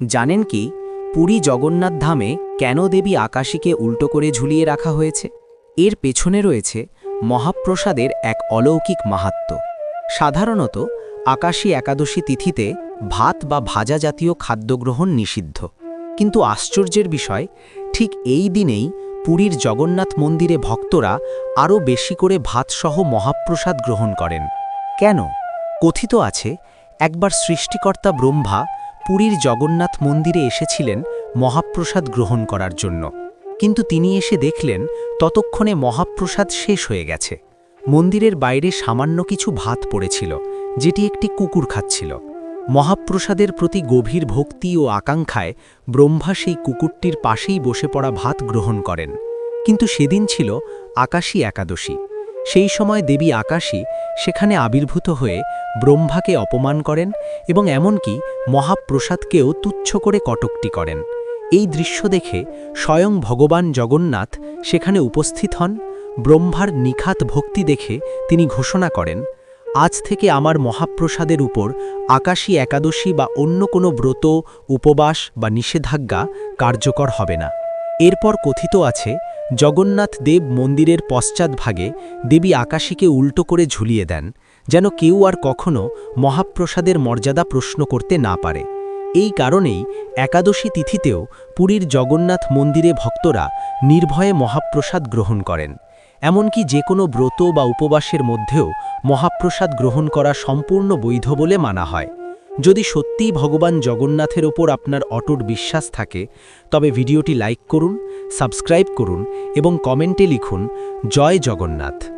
জানেন কি, পুরী জগন্নাথ ধামে কেন দেবী আকাশীকে উল্টো করে ঝুলিয়ে রাখা হয়েছে? এর পেছনে রয়েছে মহাপ্রসাদের এক অলৌকিক মাহাত্ম্য। সাধারণত আকাশী একাদশী তিথিতে ভাত বা ভাজা জাতীয় খাদ্য গ্রহণ নিষিদ্ধ। কিন্তু আশ্চর্যের বিষয়, ঠিক এই দিনেই পুরীর জগন্নাথ মন্দিরে ভক্তরা আরও বেশি করে ভাতসহ মহাপ্রসাদ গ্রহণ করেন। কেন? কথিত আছে, একবার সৃষ্টিকর্তা ব্রহ্মা পুরীর জগন্নাথ মন্দিরে এসেছিলেন মহাপ্রসাদ গ্রহণ করার জন্য। কিন্তু তিনি এসে দেখলেন, ততক্ষণে মহাপ্রসাদ শেষ হয়ে গেছে। মন্দিরের বাইরে সামান্য কিছু ভাত পড়েছিল, যেটি একটি কুকুর খাচ্ছিল। মহাপ্রসাদের প্রতি গভীর ভক্তি ও আকাঙ্ক্ষায় ব্রহ্মা সেই কুকুরটির পাশেই বসে পড়া ভাত গ্রহণ করেন। কিন্তু সেদিন ছিল আকাশী একাদশী। সেই সময় দেবী আকাশী সেখানে আবির্ভূত হয়ে ব্রহ্মাকে অপমান করেন এবং এমনকি মহাপ্রসাদকেও তুচ্ছ করে কটকটি করেন। এই দৃশ্য দেখে স্বয়ং ভগবান জগন্নাথ সেখানে উপস্থিত হন, ব্রহ্মার নিখাত ভক্তি দেখে তিনি ঘোষণা করেন, আজ থেকে আমার মহাপ্রসাদের উপর আকাশী একাদশী বা অন্য কোনো ব্রত, উপবাস বা নিষেধাজ্ঞা কার্যকর হবে না। এরপর কথিত আছে, জগন্নাথ দেব মন্দিরের পশ্চাৎভাগে দেবী আকাশীকে উল্টো করে ঝুলিয়ে দেন, যেন কেউ আর কখনো মহাপ্রসাদের মর্যাদা প্রশ্ন করতে না পারে। এই কারণেই একাদশী তিথিতেও পুরীর জগন্নাথ মন্দিরে ভক্তরা নির্ভয়ে মহাপ্রসাদ গ্রহণ করেন। এমনকি যে কোনো ব্রত বা উপবাসের মধ্যেও মহাপ্রসাদ গ্রহণ করা সম্পূর্ণ বৈধ বলে মানা হয়। যদি সত্যিই ভগবান জগন্নাথের ওপর আপনার অটুট বিশ্বাস থাকে, তবে ভিডিওটি লাইক করুন, সাবস্ক্রাইব করুন এবং কমেন্টে লিখুন, জয় জগন্নাথ।